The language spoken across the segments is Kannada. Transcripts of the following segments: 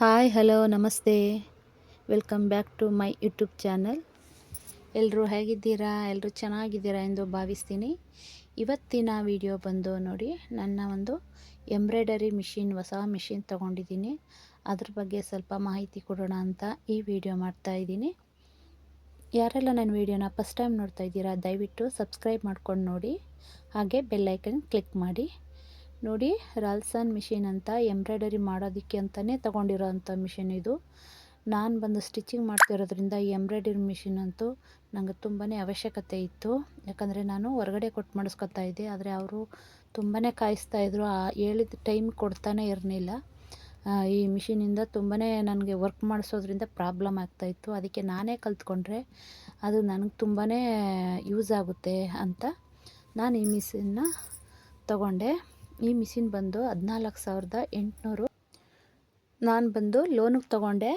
ಹಾಯ್, ಹಲೋ, ನಮಸ್ತೆ. Welcome back to my YouTube channel. ಎಲ್ಲರೂ ಹೇಗಿದ್ದೀರಾ? ಎಲ್ಲರೂ ಚೆನ್ನಾಗಿದ್ದೀರಾ ಎಂದು ಭಾವಿಸ್ತೀನಿ. ಇವತ್ತಿನ ವಿಡಿಯೋ ಬಂದು ನೋಡಿ, ನನ್ನ ಒಂದು ಎಂಬ್ರಾಯ್ಡರಿ ಮಿಷಿನ್, ಹೊಸ ಮಿಷಿನ್ ತೊಗೊಂಡಿದ್ದೀನಿ. ಅದ್ರ ಬಗ್ಗೆ ಸ್ವಲ್ಪ ಮಾಹಿತಿ ಕೊಡೋಣ ಅಂತ ಈ ವಿಡಿಯೋ ಮಾಡ್ತಾ ಇದ್ದೀನಿ. ಯಾರೆಲ್ಲ ನನ್ನ ವಿಡಿಯೋನ ಫಸ್ಟ್ ಟೈಮ್ ನೋಡ್ತಾ ಇದ್ದೀರಾ, ದಯವಿಟ್ಟು ಸಬ್ಸ್ಕ್ರೈಬ್ ಮಾಡ್ಕೊಂಡು ನೋಡಿ. ಹಾಗೆ ಬೆಲ್ಲೈಕನ್ ಕ್ಲಿಕ್ ಮಾಡಿ. ನೋಡಿ, ರಾಲ್ಸನ್ ಮಿಷಿನ್ ಅಂತ ಎಂಬ್ರಾಯ್ಡರಿ ಮಾಡೋದಕ್ಕೆ ಅಂತಲೇ ತೊಗೊಂಡಿರೋ ಅಂಥ ಮಿಷಿನ್ ಇದು. ನಾನು ಬಂದು ಸ್ಟಿಚಿಂಗ್ ಮಾಡ್ತಿರೋದ್ರಿಂದ ಈ ಎಂಬ್ರಾಯ್ಡರಿ ಮಿಷಿನ್ ಅಂತೂ ನನಗೆ ತುಂಬಾ ಅವಶ್ಯಕತೆ ಇತ್ತು. ಯಾಕಂದರೆ ನಾನು ಹೊರಗಡೆ ಕೊಟ್ಟು ಮಾಡಿಸ್ಕೊತಾ ಇದ್ದೆ, ಆದರೆ ಅವರು ತುಂಬಾ ಕಾಯಿಸ್ತಾಯಿದ್ರು ಆ ಹೇಳಿದ ಟೈಮ್ ಕೊಡ್ತಾನೆ ಇರಲಿಲ್ಲ. ಈ ಮಿಷಿನಿಂದ ತುಂಬಾ ನನಗೆ ವರ್ಕ್ ಮಾಡಿಸೋದ್ರಿಂದ ಪ್ರಾಬ್ಲಮ್ ಆಗ್ತಾಯಿತ್ತು ಅದಕ್ಕೆ ನಾನೇ ಕಲ್ತ್ಕೊಂಡ್ರೆ ಅದು ನನಗೆ ತುಂಬಾ ಯೂಸ್ ಆಗುತ್ತೆ ಅಂತ ನಾನು ಈ ಮಿಷಿನ್ನ ತಗೊಂಡೆ. ಈ ಮಿಷಿನ್ ಬಂದು ಹದಿನಾಲ್ಕು ಸಾವಿರದ ಎಂಟುನೂರು. ನಾನು ಬಂದು ಲೋನಿಗೆ ತೊಗೊಂಡೆ.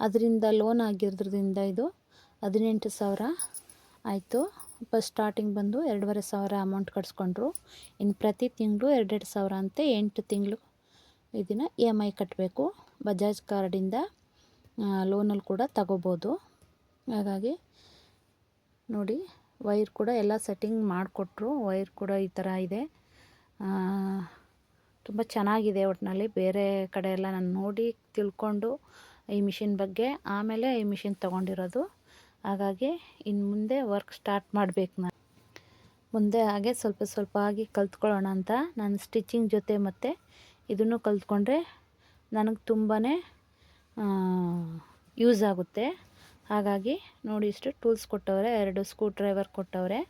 ಅದರಿಂದ ಲೋನ್ ಆಗಿರೋದ್ರಿಂದ ಇದು ಹದಿನೆಂಟು ಸಾವಿರ ಆಯಿತು. ಫಸ್ಟ್ ಸ್ಟಾರ್ಟಿಂಗ್ ಬಂದು ಎರಡೂವರೆ ಸಾವಿರ ಅಮೌಂಟ್ ಕಟ್ಸ್ಕೊಂಡ್ರು. ಇನ್ನು ಪ್ರತಿ ತಿಂಗಳು ಎರಡೆರಡು ಸಾವಿರ ಅಂತ ಎಂಟು ತಿಂಗಳು ಇದನ್ನು ಇ ಎಂ ಐ ಕಟ್ಟಬೇಕು ಬಜಾಜ್ ಕಾರ್ಡಿಂದ ಲೋನಲ್ಲಿ ಕೂಡ ತಗೋಬೋದು. ಹಾಗಾಗಿ ನೋಡಿ, ವೈರ್ ಕೂಡ ಎಲ್ಲ ಸೆಟ್ಟಿಂಗ್ ಮಾಡಿಕೊಟ್ರು. ವೈರ್ ಕೂಡ ಈ ಥರ ಇದೆ. ತುಂಬ ಚೆನ್ನಾಗಿದೆ ಒಟ್ಟಿನಲ್ಲಿ ಬೇರೆ ಕಡೆ ಎಲ್ಲ ನಾನು ನೋಡಿ ತಿಳ್ಕೊಂಡು ಈ ಮಿಷಿನ್ ಬಗ್ಗೆ, ಆಮೇಲೆ ಈ ಮಿಷಿನ್ ತೊಗೊಂಡಿರೋದು. ಹಾಗಾಗಿ ಇನ್ನು ಮುಂದೆ ವರ್ಕ್ ಸ್ಟಾರ್ಟ್ ಮಾಡಬೇಕು ನಾನು. ಮುಂದೆ ಹಾಗೆ ಸ್ವಲ್ಪ ಸ್ವಲ್ಪ ಆಗಿ ಕಲ್ತ್ಕೊಳ್ಳೋಣ ಅಂತ. ನಾನು ಸ್ಟಿಚಿಂಗ್ ಜೊತೆ ಮತ್ತು ಇದನ್ನು ಕಲ್ತ್ಕೊಂಡ್ರೆ ನನಗೆ ತುಂಬಾ ಯೂಸ್ ಆಗುತ್ತೆ. ಹಾಗಾಗಿ ನೋಡಿ ಇಷ್ಟು ಟೂಲ್ಸ್ ಕೊಟ್ಟವ್ರೆ, ಎರಡು ಸ್ಕ್ರೂ ಡ್ರೈವರ್ ಕೊಟ್ಟವ್ರೆ.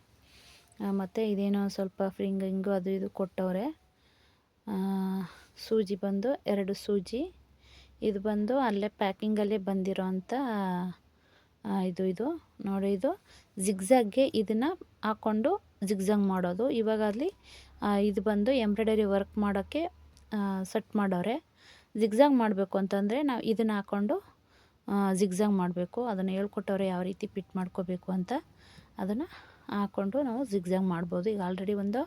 ಮತ್ತು ಇದೇನೋ ಸ್ವಲ್ಪ ಫ್ರಿಂಗಿಂಗು ಅದು ಇದು ಕೊಟ್ಟವ್ರೆ. ಸೂಜಿ ಬಂದು ಎರಡು ಸೂಜಿ. ಇದು ಬಂದು ಅಲ್ಲೇ ಪ್ಯಾಕಿಂಗಲ್ಲೇ ಬಂದಿರೋ ಅಂಥ ಇದು ಇದು. ನೋಡಿ, ಇದು ಜಿಗ್ಜಾಗ್ಗೆ ಇದನ್ನು ಹಾಕ್ಕೊಂಡು ಜಿಗ್ಜಾಗ್ ಮಾಡೋದು. ಇವಾಗ ಅಲ್ಲಿ ಇದು ಬಂದು ಎಂಬ್ರಾಯ್ಡರಿ ವರ್ಕ್ ಮಾಡೋಕ್ಕೆ ಸೆಟ್ ಮಾಡೋರೆ. ಜಿಗ್ಜಾಗ್ ಮಾಡಬೇಕು ಅಂತಂದರೆ ನಾವು ಇದನ್ನು ಹಾಕ್ಕೊಂಡು ಜಿಗ್ಜಾಗ್ ಮಾಡಬೇಕು. ಅದನ್ನು ಹೇಳ್ಕೊಟ್ಟವ್ರೆ ಯಾವ ರೀತಿ ಪಿಟ್ ಮಾಡ್ಕೋಬೇಕು ಅಂತ. ಅದನ್ನು ಹಾಕ್ಕೊಂಡು ನಾವು ಜಿಗ್ಜಾಗ್ ಮಾಡ್ಬೋದು. ಈಗ ಆಲ್ರೆಡಿ ಒಂದು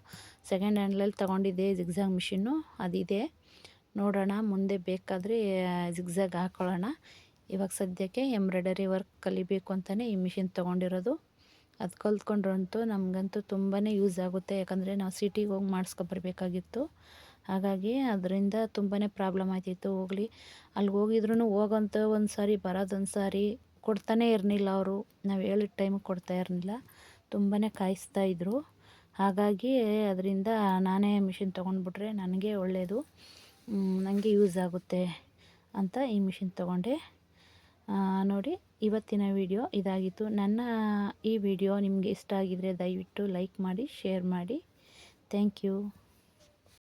ಸೆಕೆಂಡ್ ಹ್ಯಾಂಡ್ಲಲ್ಲಿ ತೊಗೊಂಡಿದ್ದೆ ಜಿಗ್ಜಾಗ್ ಮಿಷಿನ್ನು ಅದಿದೆ. ನೋಡೋಣ, ಮುಂದೆ ಬೇಕಾದರೆ ಜಿಗ್ಜಾಗ್ ಹಾಕ್ಕೊಳ್ಳೋಣ ಇವಾಗ ಸದ್ಯಕ್ಕೆ ಎಂಬ್ರಾಯ್ಡರಿ ವರ್ಕ್ ಕಲಿಬೇಕು ಅಂತಲೇ ಈ ಮಿಷಿನ್ ತೊಗೊಂಡಿರೋದು. ಅದು ಕಲ್ತ್ಕೊಂಡ್ರಂತೂ ನಮಗಂತೂ ತುಂಬಾ ಯೂಸ್ ಆಗುತ್ತೆ. ಯಾಕಂದರೆ ನಾವು ಸಿಟಿಗೆ ಹೋಗಿ ಮಾಡಿಸ್ಕೊಬರ್ಬೇಕಾಗಿತ್ತು ಹಾಗಾಗಿ ಅದರಿಂದ ತುಂಬಾ ಪ್ರಾಬ್ಲಮ್ ಆಯ್ತಿತ್ತು. ಹೋಗಲಿ. ಅಲ್ಲಿ ಹೋಗಿದ್ರು ಹೋಗೋಂಥ ಒಂದು ಸಾರಿ ಬರೋದೊಂದು ಸಾರಿ ಕೊಡ್ತಾನೇ ಇರಲಿಲ್ಲ ಅವರು. ನಾವು ಹೇಳಿದ ಟೈಮಿಗೆ ಕೊಡ್ತಾ ಇರಲಿಲ್ಲ ತುಂಬಾ ಕಾಯಿಸ್ತಾ ಇದ್ದರು ಹಾಗಾಗಿ ಅದರಿಂದ ನಾನೇ ಮಿಷಿನ್ ತೊಗೊಂಡ್ಬಿಟ್ರೆ ನನಗೆ ಒಳ್ಳೆಯದು ನನಗೆ ಯೂಸ್ ಆಗುತ್ತೆ ಅಂತ ಈ ಮಿಷಿನ್ ತೊಗೊಂಡೆ. ನೋಡಿ, ಇವತ್ತಿನ ವಿಡಿಯೋ ಇದಾಗಿತ್ತು. ನನ್ನ ಈ ವಿಡಿಯೋ ನಿಮಗೆ ಇಷ್ಟ ಆಗಿದರೆ ದಯವಿಟ್ಟು ಲೈಕ್ ಮಾಡಿ, ಶೇರ್ ಮಾಡಿ. Thank you.